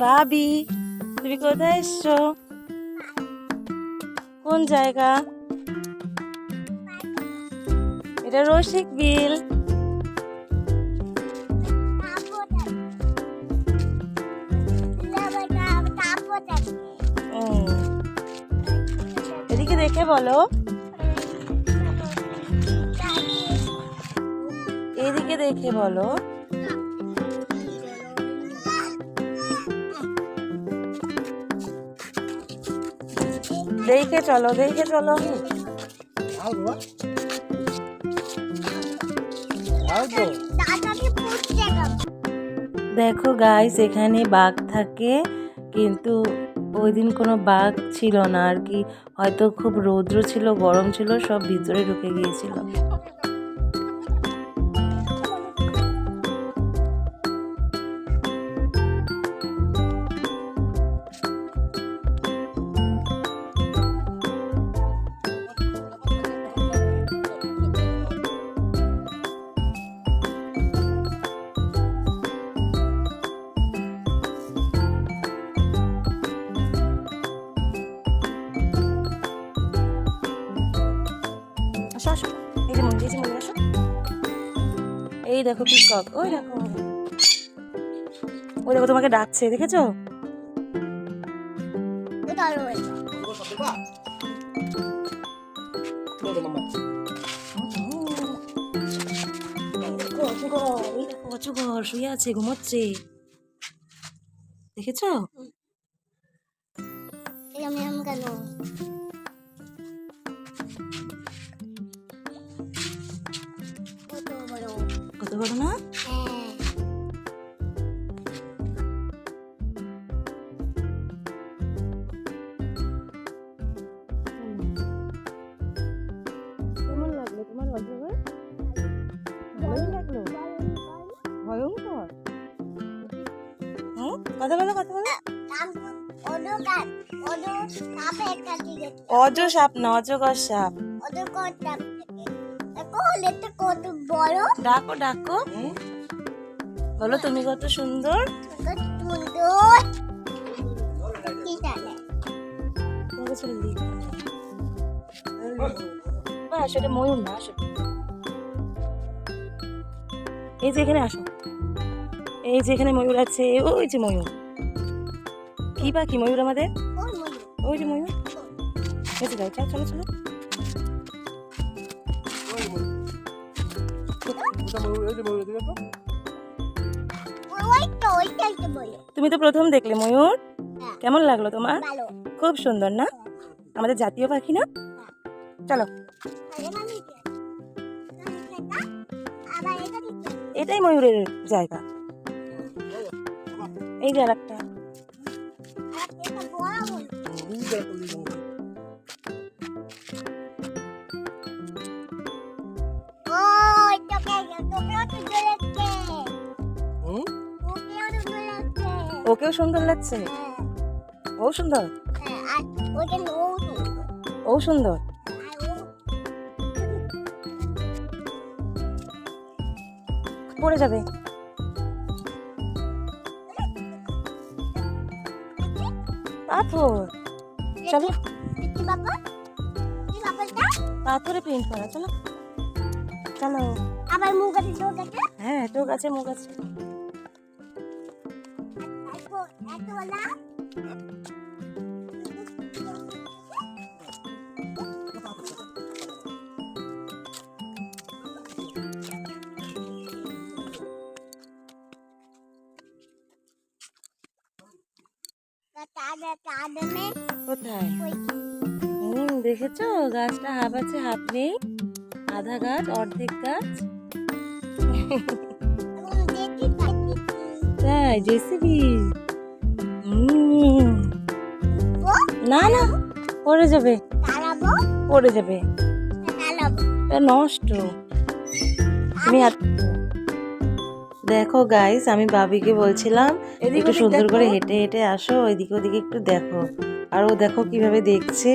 ভাবি তুমি কোথায় এসছো কোন জায়গা এটা রসিক বিল। এদিকে দেখে বলো। এদিকে দেখে বলো। দেখে চলো দেখে চলো। দেখো গাইস এখানে বাঘ থাকে, কিন্তু ওই দিন কোনো বাঘ ছিল না আর কি। হয়তো খুব রৌদ্র ছিল, গরম ছিল, সব ভিতরে ঢুকে গিয়েছিল। এই দেখো পিকক ওই দেখো। ওই দেখো তোমাকে ডাকছে দেখেছ? শুয়ে আছে দেখেছ? বড় না কেমন লাগল তোমার অজগর? ভালোই লাগল? ভয়ঙ্কর। হুম? কথা বলো কথা বলো। ওদো কাট ওদো সাপে। কাটি গেছে অজ সাপ না অজগর সাপ। ওদো কটা দেখো লেটা কত বড়। ডাকো ডাকো। বলো তুমি কত সুন্দর। সুন্দর। কি জানে সেটা ময়ূর না আসো এই যে এখানে আসো। এই যে এখানে ময়ূর আছে ওই যে ময়ূর। কি পাখি ময়ূর আমাদের? ওই যে ময়ূর। এই যে যাও চলো চলো। তুমি তো প্রথম দেখলে ময়ূর। হ্যাঁ। কেমন লাগল তোমার? খুব সুন্দর না? আমাদের জাতীয় পাখি না? চলো। এটা দিতে এটাই ময়ূরের জায়গা। এই যে আর একটা ওকেও সুন্দর লাগছে? হ্যাঁ। ও সুন্দর? হ্যাঁ ও সুন্দর? পড়ে যাবে। পাথর। চলো। পাথরে প্রিন্ট করা চলো। চলো। আবার মুখ আছে চোখ আছে? হ্যাঁ টোক আছে মুখ আছে। কোথায়? দেখেছ? গাছটা হাফ আছে হাফ নেই। আধা গাছ অর্ধেক গাছ তাই জেসিবি। না না পড়ে যাবে। পড়ে যাবে। নষ্ট। তুমি দেখো গাইস আমি বাবিকে বলছিলাম একটু সুন্দর করে হেঁটে হেঁটে আসো ওইদিকে ওদিকে একটু দেখো। আর ও দেখো কীভাবে দেখছে।